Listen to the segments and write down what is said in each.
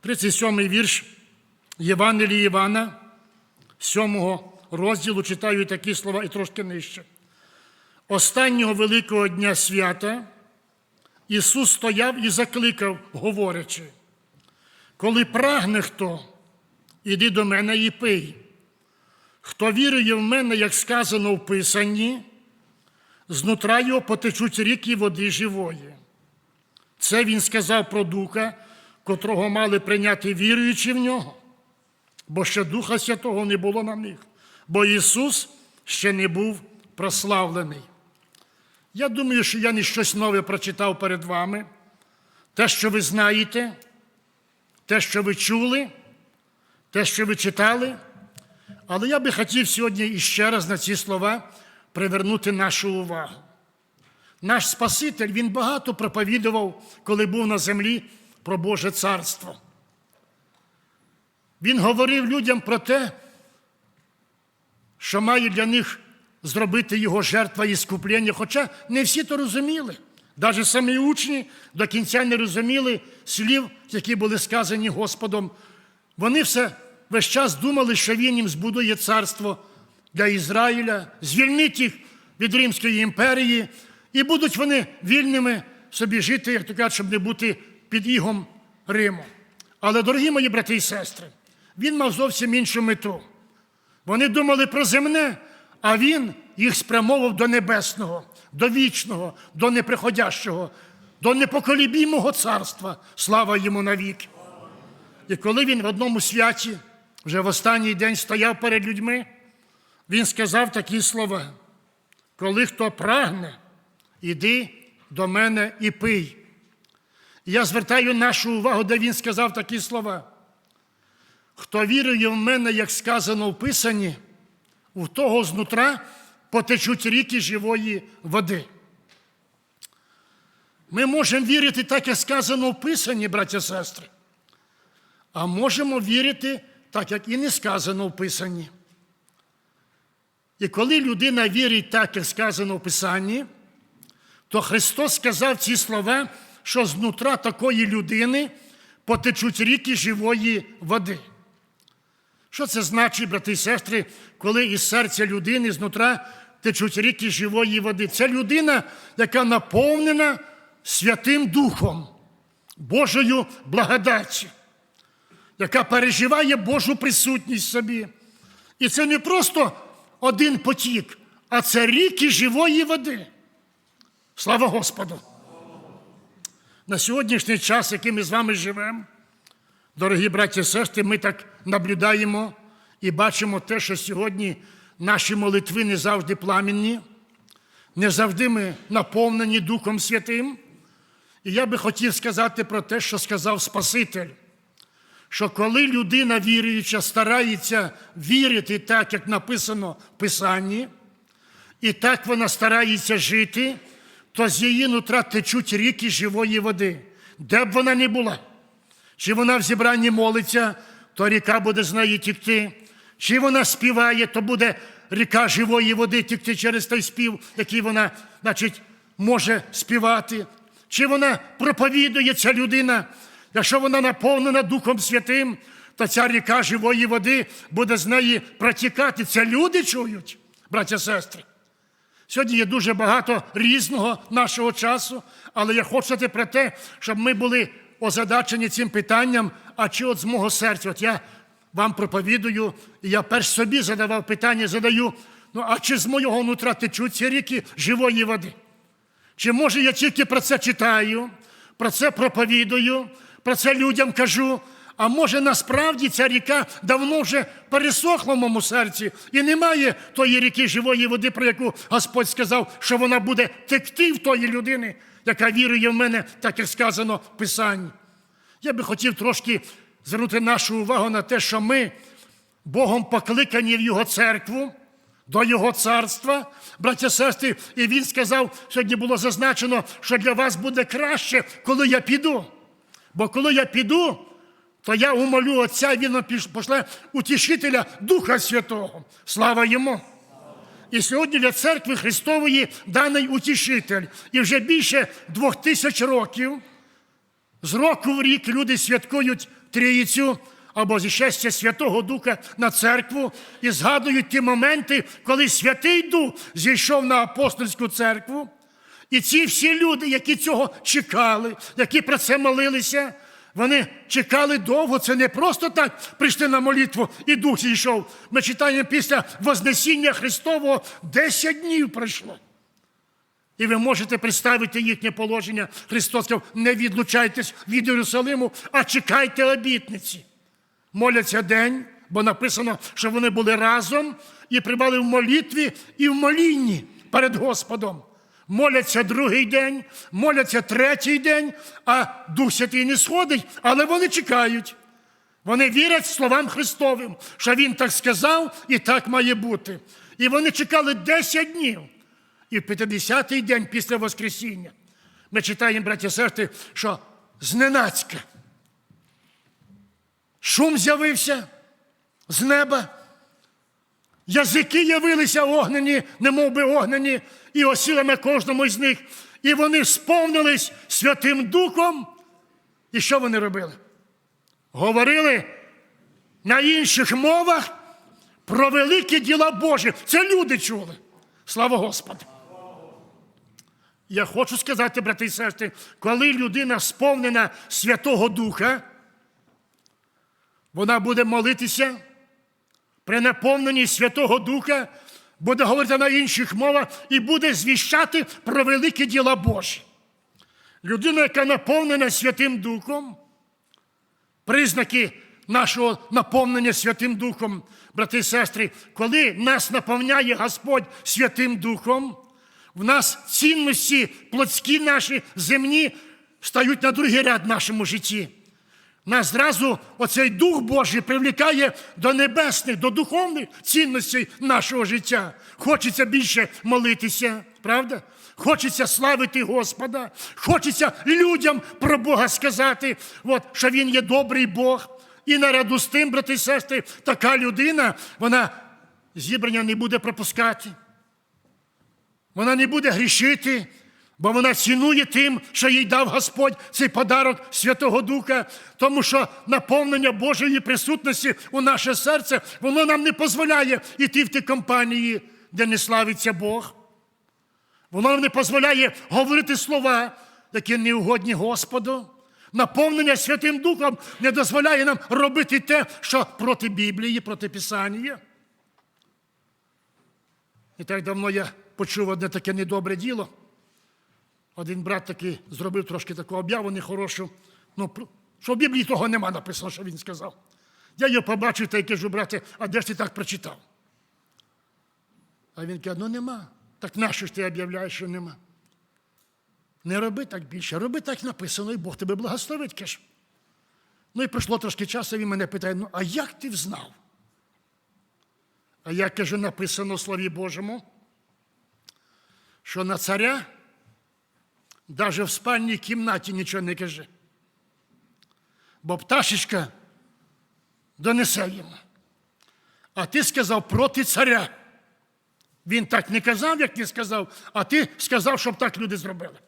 37 вірш Євангелії Івана, 7 розділу читаю такі слова і трошки нижче. Останнього великого дня свята Ісус стояв і закликав, говорячи, коли прагне хто, іди до мене і пий. Хто вірує в мене, як сказано в Писанні, знутра його потечуть ріки води живої. Це він сказав про Духа, котрого мали прийняти віруючи в нього, бо ще Духа Святого не було на них, бо Ісус ще не був прославлений. Я думаю, що я не щось нове прочитав перед вами. Те, що ви знаєте, те, що ви чули, те, що ви читали. Але я би хотів сьогодні іще раз на ці слова привернути нашу увагу. Наш Спаситель він багато проповідував, коли був на землі про Боже Царство. Він говорив людям про те, що має для них зробити його жертва і скуплення, хоча не всі то розуміли. Навіть самі учні до кінця не розуміли слів, які були сказані Господом. Вони все весь час думали, що він їм збудує царство для Ізраїля, звільнить їх від Римської імперії, і будуть вони вільними собі жити, як то кажуть, щоб не бути під ігом Риму. Але, дорогі мої брати і сестри, він мав зовсім іншу мету. Вони думали про земне, а він їх спрямовував до небесного, до вічного, до неприходящого, до непоколібімого царства. Слава йому навіки. І коли він в одному святі, вже в останній день стояв перед людьми, він сказав такі слова: коли хто прагне, іди до мене і пий. Я звертаю нашу увагу, де він сказав такі слова. Хто вірує в мене, як сказано в Писанні, у того знутра потечуть ріки живої води. Ми можемо вірити так, як сказано в Писанні, браття і сестри, а можемо вірити так, як і не сказано в Писанні. І коли людина вірить так, як сказано в Писанні, то Христос сказав ці слова, що знутра такої людини потечуть ріки живої води. Що це значить, брати і сестри, коли із серця людини знутра течуть ріки живої води? Це людина, яка наповнена Святим Духом, Божою благодаттю, яка переживає Божу присутність собі. І це не просто один потік, а це ріки живої води. Слава Господу! На сьогоднішній час, який ми з вами живемо, дорогі браті і сестри, ми так наблюдаємо і бачимо те, що сьогодні наші молитви не завжди пламінні, не завжди ми наповнені Духом Святим. І я би хотів сказати про те, що сказав Спаситель, що коли людина віруюча старається вірити так, як написано в Писанні, і так вона старається жити, то з її нутра течуть ріки живої води, де б вона не була. Чи вона в зібранні молиться, то ріка буде з неї тікти. Чи вона співає, то буде ріка живої води тікти через той спів, який вона, значить, може співати. Чи вона проповідує ця людина, якщо вона наповнена Духом Святим, то ця ріка живої води буде з неї протікати. Це люди чують, браття сестри. Сьогодні є дуже багато різного нашого часу, але я хочу про те, щоб ми були озадачені цим питанням, а чи от з мого серця, от я вам проповідую, і я перш собі задавав питання, задаю, ну а чи з моєго нутра течуть ці ріки живої води? Чи може я тільки про це читаю, про це проповідую, про це людям кажу, а може насправді ця ріка давно вже пересохла в моєму серці і немає тої ріки живої води, про яку Господь сказав, що вона буде текти в тої людини, яка вірує в мене, так як сказано в Писанні. Я би хотів трошки звернути нашу увагу на те, що ми Богом покликані в Його церкву, до Його царства, браття сестри, і він сказав, сьогодні було зазначено, що для вас буде краще, коли я піду. Бо коли я піду, то я умолю Отця, і він пошле утішителя Духа Святого. Слава йому! І сьогодні для церкви Христової даний утішитель. І вже більше двох тисяч років з року в рік люди святкують Трійцю або зіщастя Святого Духа на церкву і згадують ті моменти, коли Святий Дух зійшов на апостольську церкву. І ці всі люди, які цього чекали, які про це молилися, вони чекали довго. Це не просто так прийшли на молитву і Дух зійшов. Ми читаємо після Вознесіння Христового 10 днів пройшло. І ви можете представити їхнє положення. Христос сказав, не відлучайтесь від Єрусалиму, а чекайте обітниці. Моляться день, бо написано, що вони були разом і прибали в молитві і в молінні перед Господом. Моляться другий день, моляться третій день, а Дух Святий не сходить, але вони чекають. Вони вірять словам Христовим, що Він так сказав і так має бути. І вони чекали 10 днів. І в 50-й день після Воскресіння ми читаємо, браті і що зненацька шум з'явився з неба. Язики явилися огнені, немов би огнені, і осіли на кожному з них. І вони сповнились Святим Духом. І що вони робили? Говорили на інших мовах про великі діла Божі. Це люди чули. Слава Господу! Я хочу сказати, брати і сестри, коли людина сповнена Святого Духа, вона буде молитися при наповненні Святого Духа, буде говорити на інших мовах і буде звіщати про великі діла Божі. Людина, яка наповнена Святим Духом, признаки нашого наповнення Святим Духом, брати і сестри, коли нас наповняє Господь Святим Духом, в нас цінності плотські наші земні стають на другий ряд в нашому житті. Нас зразу оцей Дух Божий привлікає до небесних, до духовних цінностей нашого життя. Хочеться більше молитися, правда? Хочеться славити Господа, хочеться людям про Бога сказати, от, що Він є добрий Бог. І наряду з тим, брати і сестри, така людина, вона зібрання не буде пропускати. Вона не буде грішити, бо вона цінує тим, що їй дав Господь цей подарок Святого Духа, тому що наповнення Божої присутності у наше серце, воно нам не дозволяє йти в ті компанії, де не славиться Бог. Воно нам не дозволяє говорити слова, які не угодні Господу. Наповнення Святим Духом не дозволяє нам робити те, що проти Біблії, проти Писання. І так давно я почув одне таке недобре діло. Один брат такий зробив трошки таку об'яву нехорошу. Ну, що в Біблії того нема написано, що він сказав. Я його побачив та й кажу, брате, а де ж ти так прочитав? А він каже, ну нема. Так нащо ж ти об'являєш, що нема? Не роби так більше, роби так написано, і Бог тебе благословить, каже. Ну і пройшло трошки часу, він мене питає, ну а як ти взнав? А я кажу, написано в Слові Божому, що на царя навіть в спальній кімнаті нічого не каже. Бо пташечка донесе йому. А ти сказав проти царя. Він так не казав, як ти сказав, а ти сказав, щоб так люди зробили.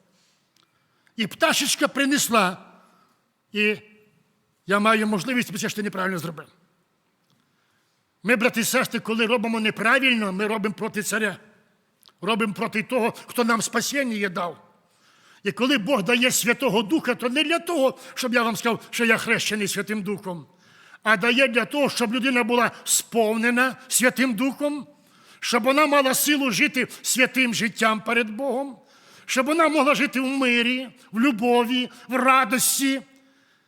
І пташечка принесла, і я маю можливість, бо це ж ти неправильно зробив. Ми, брати і сестри, коли робимо неправильно, ми робимо проти царя. Робимо проти того, хто нам спасіння дав. І коли Бог дає Святого Духа, то не для того, щоб я вам сказав, що я хрещений Святим Духом, а дає для того, щоб людина була сповнена Святим Духом, щоб вона мала силу жити святим життям перед Богом, щоб вона могла жити в мирі, в любові, в радості.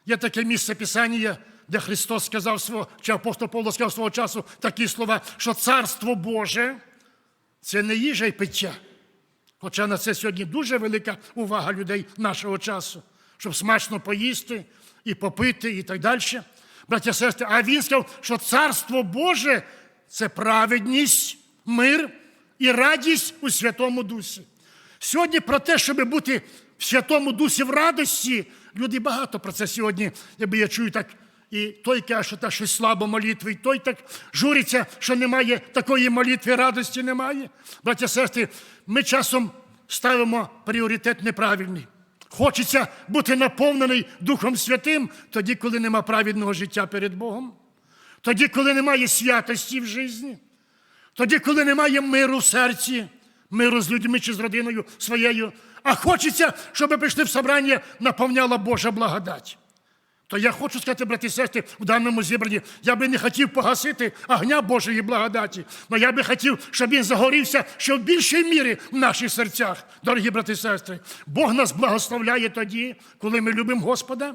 Є таке місце Писання, де Христос сказав свого, чи апостол Павло сказав свого часу такі слова, що Царство Боже це не їжа й пиття. Хоча на це сьогодні дуже велика увага людей нашого часу, щоб смачно поїсти і попити, і так далі. Браття сестри, а він сказав, що Царство Боже це праведність, мир і радість у Святому Дусі. Сьогодні про те, щоб бути в Святому Дусі в радості, люди багато про це сьогодні, якби я чую так. І той каже, що так щось слабо молитви, і той так журиться, що немає такої молитви, радості немає. Браття сестри, ми часом ставимо пріоритет неправильний. Хочеться бути наповнений Духом Святим тоді, коли нема праведного життя перед Богом, тоді, коли немає святості в житті, тоді, коли немає миру в серці, миру з людьми чи з родиною своєю, а хочеться, щоб прийшли в собрання, наповняла Божа благодать. То я хочу сказати, брати і сестри, в даному зібранні, я би не хотів погасити огня Божої благодаті, але я би хотів, щоб він загорівся ще в більшій мірі в наших серцях, дорогі брати і сестри. Бог нас благословляє тоді, коли ми любимо Господа.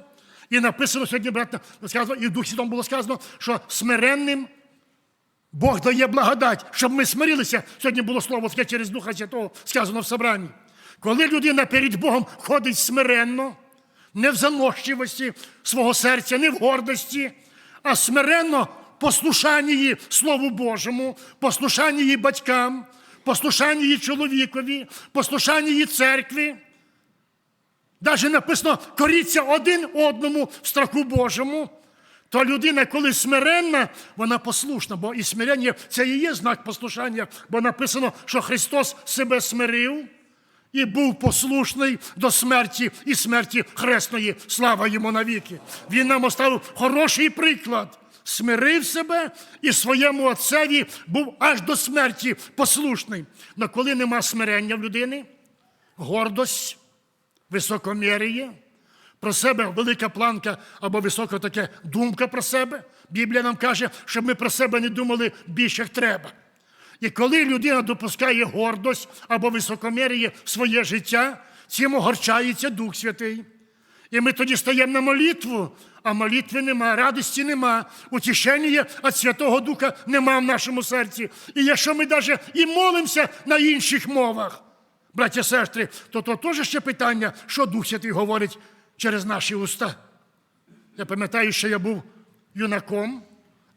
І написано сьогодні, брат, сказано, і в Духі Святому було сказано, що смиренним Бог дає благодать, щоб ми смирилися. Сьогодні було слово таке через Духа Святого сказано в собранні. Коли людина перед Богом ходить смиренно, не в занощивості свого серця, не в гордості, а смиренно послушанні Слову Божому, послушанні батькам, послушанні чоловікові, послушанні церкві. Навіть написано, коріться один одному в страху Божому. То людина, коли смиренна, вона послушна, бо і смирення це і є знак послушання, бо написано, що Христос себе смирив і був послушний до смерті і смерті хресної. Слава йому навіки. Він нам оставив хороший приклад. Смирив себе і своєму отцеві був аж до смерті послушний. Но коли нема смирення в людини, гордость, високомір'я, про себе велика планка або висока така думка про себе. Біблія нам каже, щоб ми про себе не думали більше як треба. І коли людина допускає гордость або високомір'я в своє життя, цим огорчається Дух Святий. І ми тоді стаємо на молитву, а молитви нема, радості нема, утішення від Святого Духа нема в нашому серці. І якщо ми навіть і молимося на інших мовах, браття сестри, то то теж ще питання, що Дух Святий говорить через наші уста. Я пам'ятаю, що я був юнаком,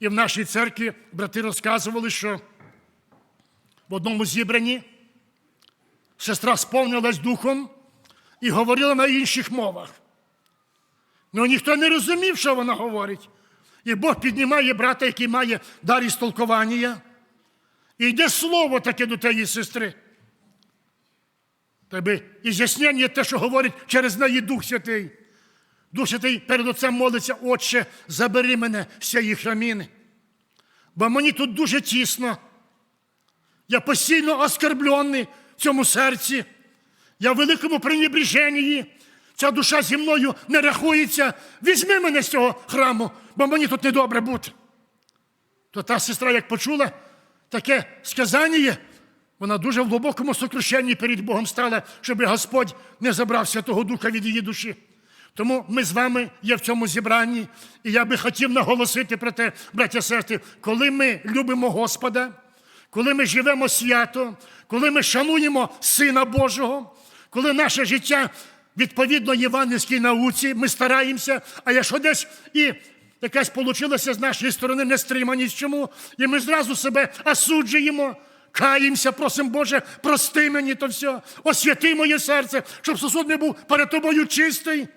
і в нашій церкві брати розказували, що в одному зібранні сестра сповнилась духом і говорила на інших мовах. Ну ніхто не розумів, що вона говорить. І Бог піднімає брата, який має дар істолкування, і йде слово таке до тієї сестри. Тобі і з'яснення те, що говорить через неї Дух Святий. Дух Святий перед Отцем молиться, Отче, забери мене з цієї храміни. Бо мені тут дуже тісно. Я постійно оскорблений в цьому серці. Я в великому пренебреженні. Ця душа зі мною не рахується. Візьми мене з цього храму, бо мені тут недобре бути. То та сестра, як почула таке сказання, вона дуже в глибокому сокрушенні перед Богом стала, щоб Господь не забрав Святого Духа від її душі. Тому ми з вами є в цьому зібранні, і я би хотів наголосити про те, браття сестри, коли ми любимо Господа, коли ми живемо свято, коли ми шануємо Сина Божого, коли наше життя відповідно євангельській науці, ми стараємося, а якщо десь і якась получилася з нашої сторони нестриманість чому, і ми зразу себе осуджуємо. Каємося, просимо, Боже, прости мені то все, освяти моє серце, щоб сосуд не був перед тобою чистий.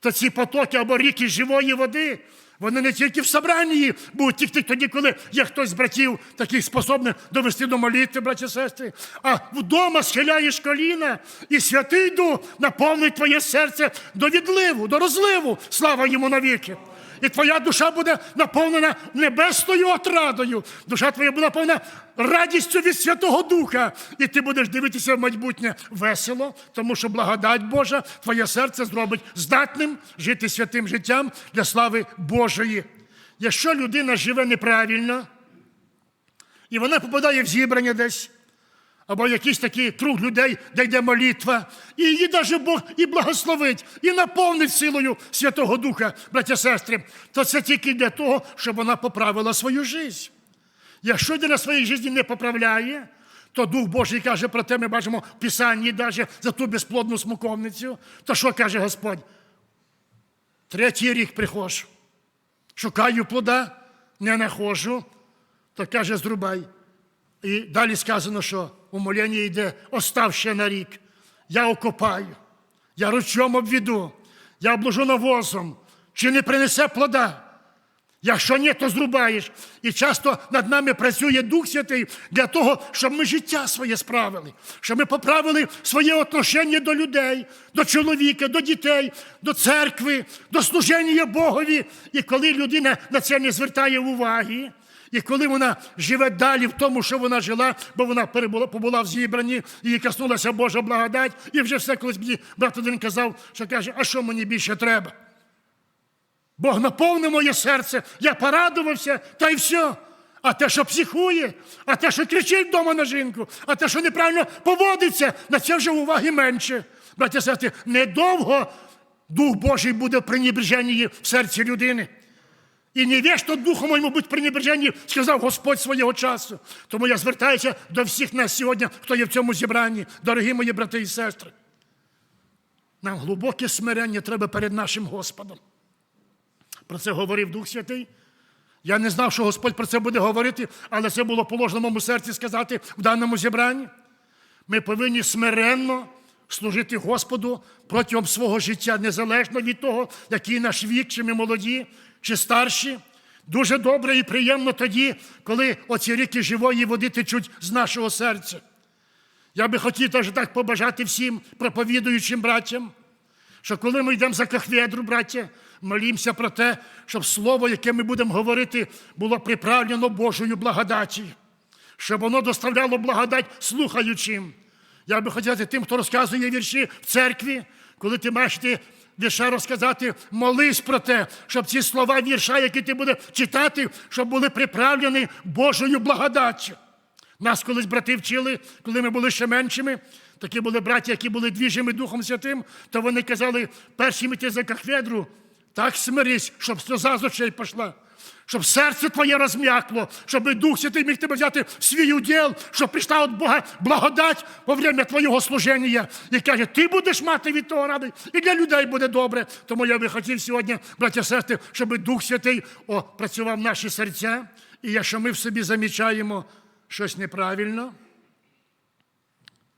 То ці потоки або ріки живої води, вони не тільки в собранні будуть тікти тоді, коли є хтось з братів, таких способних довести до молитви, браті сестри, а вдома схиляєш коліна, і святий Дух наповнить твоє серце до відливу, до розливу. Слава йому навіки. І твоя душа буде наповнена небесною отрадою. Душа твоя буде наповнена радістю від Святого Духа. І ти будеш дивитися в майбутнє весело, тому що благодать Божа твоє серце зробить здатним жити святим життям для слави Божої. Якщо людина живе неправильно, і вона попадає в зібрання десь, або якийсь такий круг людей, де йде молитва, і її навіть Бог і благословить, і наповнить силою Святого Духа, браття сестри, то це тільки для того, щоб вона поправила свою життя. Якщо людина своїй житті не поправляє, то Дух Божий каже про те, ми бачимо в Писанні навіть за ту безплодну смоковницю, то що каже Господь? Третій рік приходжу, шукаю плода, не нахожу, то каже, зрубай. І далі сказано, що умоляння йде, остав ще на рік. Я окопаю, я ручом обведу, я обложу навозом, чи не принесе плода. Якщо ні, то зрубаєш. І часто над нами працює Дух Святий для того, щоб ми життя своє справили, щоб ми поправили своє отношення до людей, до чоловіка, до дітей, до церкви, до служення Богові. І коли людина на це не звертає уваги, і коли вона живе далі в тому, що вона жила, бо вона побула в зібранні, їй коснулася Божа благодать, і вже все колись мені брат один казав, що каже, а що мені більше треба? Бог наповнив моє серце, я порадувався, та й все. А те, що психує, а те, що кричить вдома на жінку, а те, що неправильно поводиться, на це вже уваги менше. Браття сестри, недовго Дух Божий буде в пренебреженні в серці людини. І не вічно духом моєму будь пренебреженні, сказав Господь свого часу. Тому я звертаюся до всіх нас сьогодні, хто є в цьому зібранні, дорогі мої брати і сестри. Нам глибоке смирення треба перед нашим Господом. Про це говорив Дух Святий. Я не знав, що Господь про це буде говорити, але це було положено в моєму серці сказати в даному зібранні. Ми повинні смиренно служити Господу протягом свого життя, незалежно від того, який наш вік, чи ми молоді, чи старші. Дуже добре і приємно тоді, коли оці ріки живої води течуть з нашого серця. Я би хотів теж так побажати всім проповідуючим братям, що коли ми йдемо за кахведру, браття, молімося про те, щоб слово, яке ми будемо говорити, було приправлено Божою благодаті, щоб воно доставляло благодать слухаючим. Я би хотів тим, хто розказує вірші в церкві, коли ти маєш вірша розказати, молись про те, щоб ці слова вірша, які ти будеш читати, щоб були приправлені Божою благодаттю. Нас колись брати вчили, коли ми були ще меншими. Такі були браті, які були двіжими Духом Святим, то вони казали, перші іти за кахведру, так смирись, щоб сльоза з очей пішла, щоб серце твоє розм'якло, щоб Дух Святий міг тебе взяти в свій уділ, щоб прийшла від Бога благодать во время твого служення. І каже, ти будеш мати від того ради, і для людей буде добре. Тому я би хотів сьогодні, браття сестри, щоб Дух Святий о, працював в наші серця. І якщо ми в собі замічаємо щось неправильно,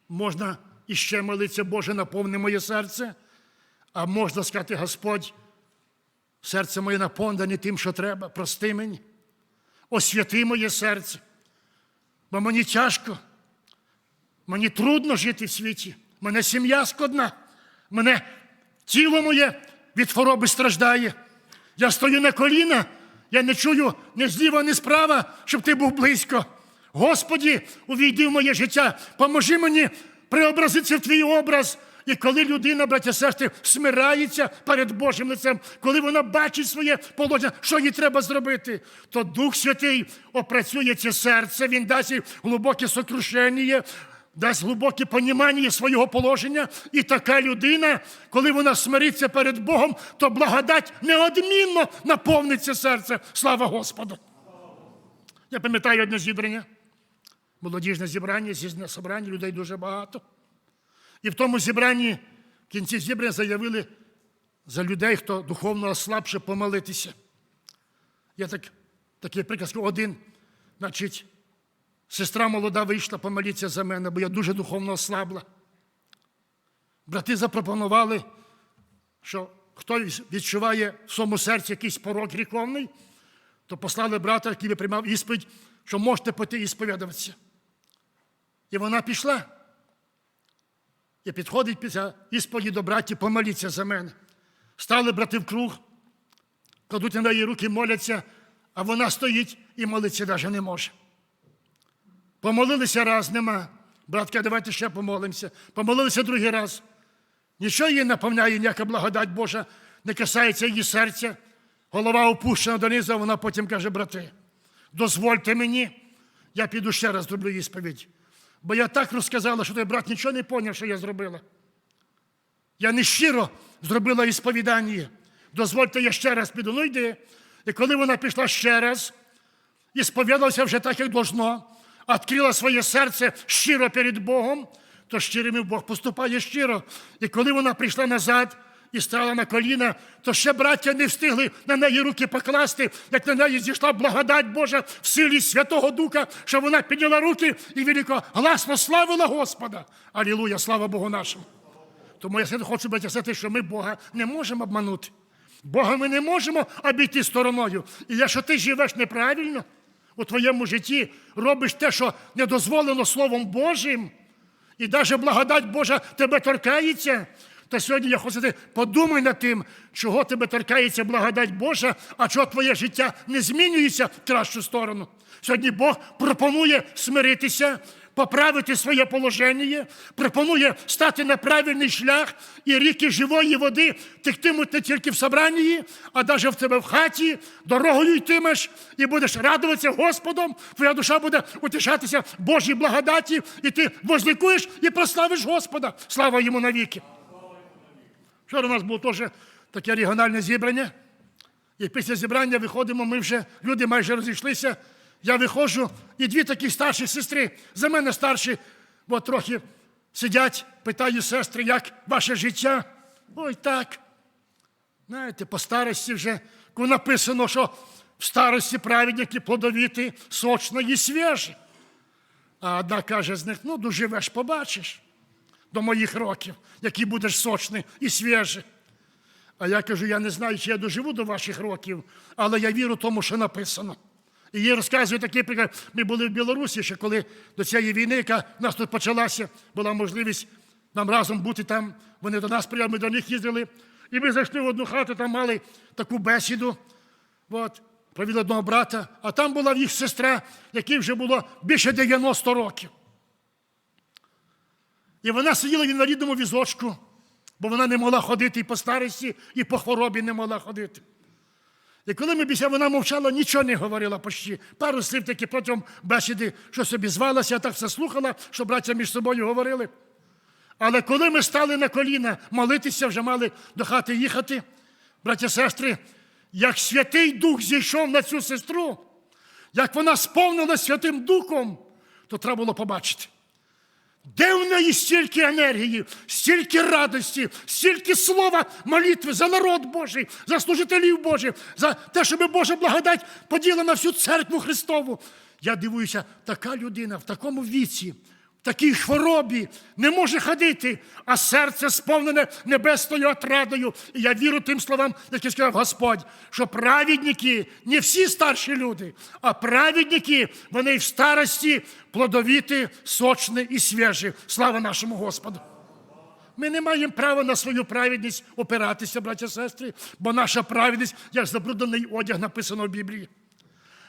можна іще молитися, Боже, наповни моє серце, а можна сказати, Господь, серце моє наповнене тим, що треба, прости мені, освяти моє серце, бо мені тяжко, мені трудно жити в світі, мене сім'я складна, мене тіло моє від хвороби страждає. Я стою на коліна, я не чую ні зліва, ні справа, щоб ти був близько. Господі, увійди в моє життя, поможи мені преобразитися в твій образ. І коли людина, браття сестри, смирається перед Божим лицем, коли вона бачить своє положення, що їй треба зробити, то Дух Святий опрацює це серце, він дасть їй глибоке сокрушення, дасть глибоке понімання свого положення. І така людина, коли вона смириться перед Богом, то благодать неодмінно наповниться серце. Слава Господу! Я пам'ятаю одне зібрання, молодіжне зібрання, з'їзне собрання, людей дуже багато. І в тому зібранні, в кінці зібрання заявили за людей, хто духовно слабше помолитися. Я так, такий приказ, один, значить, сестра молода вийшла помолитися за мене, бо я дуже духовно ослабла. Брати запропонували, що хто відчуває в своєму серці якийсь порок гріховний, то послали брата, який приймав ісповідь, що можете піти і сповідуватися. І вона пішла. І підходить після ісповіді до братів, помоліться за мене. Стали брати в круг, кладуть на неї руки, моляться, а вона стоїть і молиться навіть не може. Помолилися раз, нема. Братка, давайте ще помолимося. Помолилися другий раз. Нічого її наповняє, ніяка благодать Божа, не касається її серця. Голова опущена донизу, а вона потім каже, брати, дозвольте мені, я піду ще раз зроблю їй сповідь. Бо я так розказала, що той брат нічого не поняв, що я зробила. Я не щиро зробила ісповідання. Дозвольте, я ще раз піду. Ну йди. І коли вона пішла ще раз, і сповідалася вже так, як должно, відкрила своє серце щиро перед Богом, то щирим Бог поступає щиро. І коли вона прийшла назад і стала на коліна, то ще браття не встигли на неї руки покласти, як на неї зійшла благодать Божа в силі Святого Духа, що вона підняла руки і велико гласно славила Господа. Алілуя, слава Богу нашому. Тому я хочу браття що ми Бога не можемо обманути. Бога ми не можемо обійти стороною. І якщо ти живеш неправильно у твоєму житті, робиш те, що не дозволено Словом Божим, і навіть благодать Божа тебе торкається, то сьогодні я хочу сказати, подумай над тим, чого тебе торкається благодать Божа, а чого твоє життя не змінюється в кращу сторону. Сьогодні Бог пропонує смиритися, поправити своє положення, пропонує стати на правильний шлях і ріки живої води тектимуть не тільки в собранні, а навіть в тебе в хаті, дорогою йтимеш і будеш радуватися Господом, твоя душа буде утішатися Божій благодаті, і ти возлікуєш і прославиш Господа. Слава йому навіки. Вчора у нас було теж таке регіональне зібрання. І після зібрання виходимо, ми вже, люди майже розійшлися. Я виходжу, і дві такі старші сестри, за мене старші, бо трохи сидять, питаю сестри, як ваше життя? Ой, так. Знаєте, по старості вже написано, що в старості праведники плодовіті, сочно і свіжі. А одна каже з них: ну, доживеш, побачиш до моїх років, який будеш сочний і свіжий. А я кажу, я не знаю, чи я доживу до ваших років, але я вірю тому, що написано. І їй розказую такий приклад. Ми були в Білорусі, ще коли до цієї війни, яка в нас тут почалася, була можливість нам разом бути там. Вони до нас приїхали, ми до них їздили. І ми зайшли в одну хату, там мали таку бесіду. От, провів одного брата, а там була їх сестра, якій вже було більше 90 років. І вона сиділа в інвалідному візочку, бо вона не могла ходити і по старості, і по хворобі не могла ходити. І коли ми після вона мовчала, нічого не говорила почти. Пару слів таки протягом бесіди, що собі звалася, так все слухала, що браття між собою говорили. Але коли ми стали на коліна молитися, вже мали до хати їхати, браття сестри, як Святий Дух зійшов на цю сестру, як вона сповнила Святим Духом, то треба було побачити. Де в неї стільки енергії, стільки радості, стільки слова молитви за народ Божий, за служителів Божих, за те, щоб Божа благодать поділа на всю церкву Христову. Я дивуюся, така людина в такому віці, такій хворобі не може ходити, а серце сповнене небесною отрадою. І я вірю тим словам, які сказав Господь, що праведники не всі старші люди, а праведники, вони в старості плодовіті, сочні і свіжі. Слава нашому Господу! Ми не маємо права на свою праведність опиратися, браття і сестри, бо наша праведність, як забруднений одяг, написано в Біблії.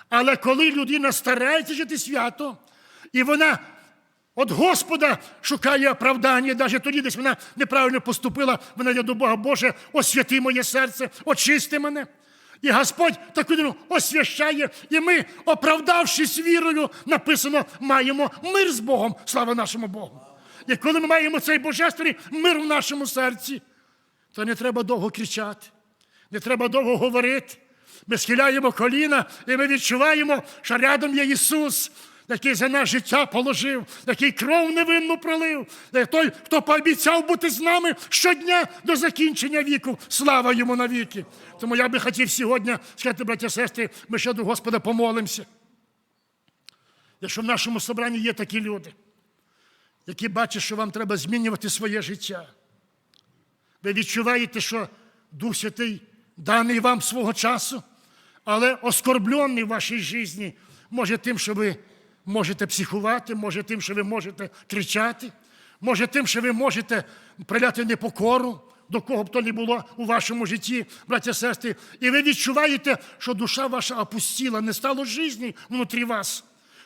Але коли людина старається жити свято, і вона від Господа шукає оправдання, навіть тоді десь вона неправильно поступила, вона йде до Бога, Боже, освяти моє серце, очисти мене. І Господь таку людину освящає, і ми, оправдавшись вірою, написано, маємо мир з Богом, слава нашому Богу. І коли ми маємо цей божественний мир в нашому серці, то не треба довго кричати, не треба довго говорити. Ми схиляємо коліна, і ми відчуваємо, що рядом є Ісус, який за нас життя положив, який кров невинну пролив, той, хто пообіцяв бути з нами щодня до закінчення віку. Слава йому навіки. Тому я би хотів сьогодні сказати, браття і сестри, ми ще до Господа помолимося. Якщо в нашому собранні є такі люди, які бачать, що вам треба змінювати своє життя, ви відчуваєте, що Дух Святий даний вам свого часу, але оскорблений в вашій житті, може тим, що ви можете психувати, може тим, що ви можете кричати, може тим, що ви можете проявляти непокору, до кого б то не було у вашому житті, браття сестри, і ви відчуваєте, що душа ваша опустіла, не стало житті внутрі вас.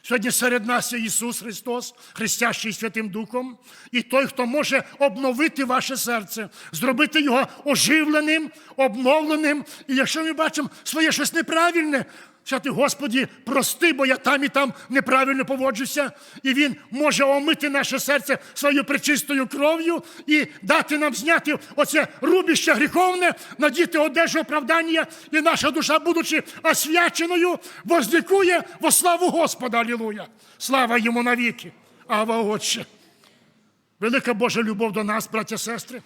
Сьогодні серед нас є Ісус Христос, хрестящий Святим Духом, і той, хто може обновити ваше серце, зробити його оживленим, обновленим. І якщо ми бачимо своє щось неправильне, сказати, Господі, прости, бо я там і там неправильно поводжуся, і Він може омити наше серце своєю пречистою кров'ю і дати нам зняти оце рубіще гріховне, надіти одежу оправдання, і наша душа, будучи освяченою, возлікує во славу Господа. Алілуя! Слава йому навіки! Ава Отче! Велика Божа любов до нас, браття сестри.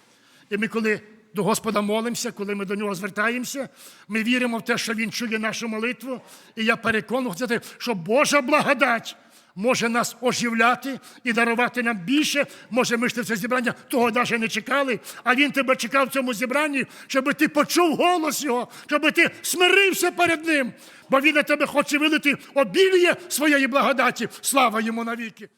І ми, коли до Господа молимося, коли ми до нього звертаємося, ми віримо в те, що Він чує нашу молитву. І я переконаний, що Божа благодать може нас оживляти і дарувати нам більше. Може, ми ж це зібрання того навіть не чекали, а він тебе чекав в цьому зібранні, щоб ти почув голос його, щоб ти смирився перед ним, бо він на тебе хоче вилити обілля своєї благодаті. Слава йому навіки.